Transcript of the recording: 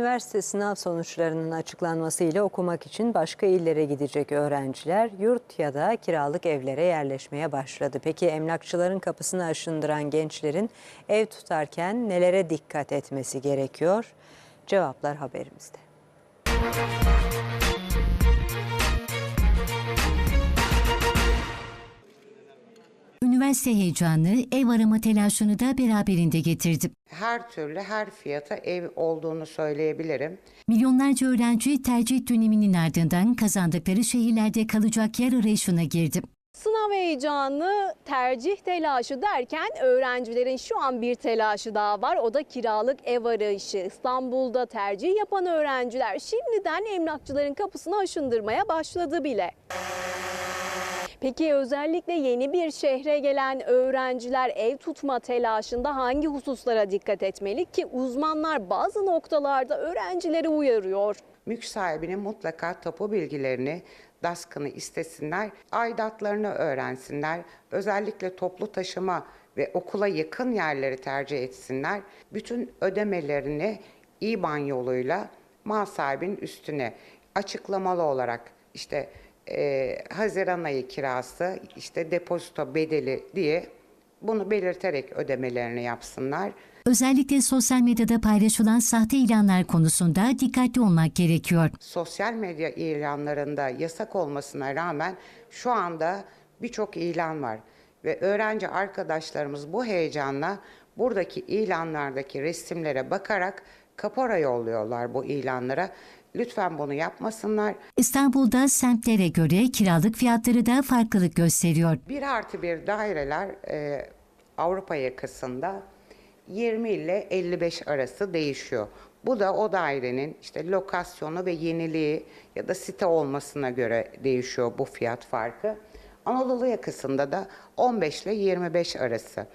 üniversite sınav sonuçlarının açıklanmasıyla okumak için başka illere gidecek öğrenciler yurt ya da kiralık evlere yerleşmeye başladı. Peki emlakçıların kapısını aşındıran gençlerin ev tutarken nelere dikkat etmesi gerekiyor? Cevaplar haberimizde. Üniversite heyecanı ev arama telaşını da beraberinde getirdi. her türlü her fiyata ev olduğunu söyleyebilirim. Milyonlarca öğrenci tercih döneminin ardından kazandıkları şehirlerde kalacak yer arayışına girdi. Sınav heyecanı, tercih telaşı derken öğrencilerin şu an bir telaşı daha var. O da kiralık ev arayışı. İstanbul'da tercih yapan öğrenciler şimdiden emlakçıların kapısını aşındırmaya başladı bile. Peki özellikle yeni bir şehre gelen öğrenciler ev tutma telaşında hangi hususlara dikkat etmeli ki uzmanlar bazı noktalarda öğrencileri uyarıyor. Mülk sahibinin mutlaka tapu bilgilerini, DASK'ını istesinler, aidatlarını öğrensinler, özellikle toplu taşıma ve okula yakın yerleri tercih etsinler. Bütün ödemelerini İBAN yoluyla mal sahibinin üstüne açıklamalı olarak işte e, Haziran ayı kirası, işte depozito bedeli diye bunu belirterek ödemelerini yapsınlar. Özellikle sosyal medyada paylaşılan sahte ilanlar konusunda dikkatli olmak gerekiyor. sosyal medya ilanlarında yasak olmasına rağmen şu anda birçok ilan var ve öğrenci arkadaşlarımız bu heyecanla buradaki ilanlardaki resimlere bakarak kapora yolluyorlar bu ilanlara. Lütfen bunu yapmasınlar. İstanbul'da semtlere göre kiralık fiyatları da farklılık gösteriyor. Bir artı bir daireler e, Avrupa yakasında 20 ile 55 arası değişiyor. Bu da o dairenin işte lokasyonu ve yeniliği ya da site olmasına göre değişiyor bu fiyat farkı. Anadolu yakasında da 15 ile 25 arası.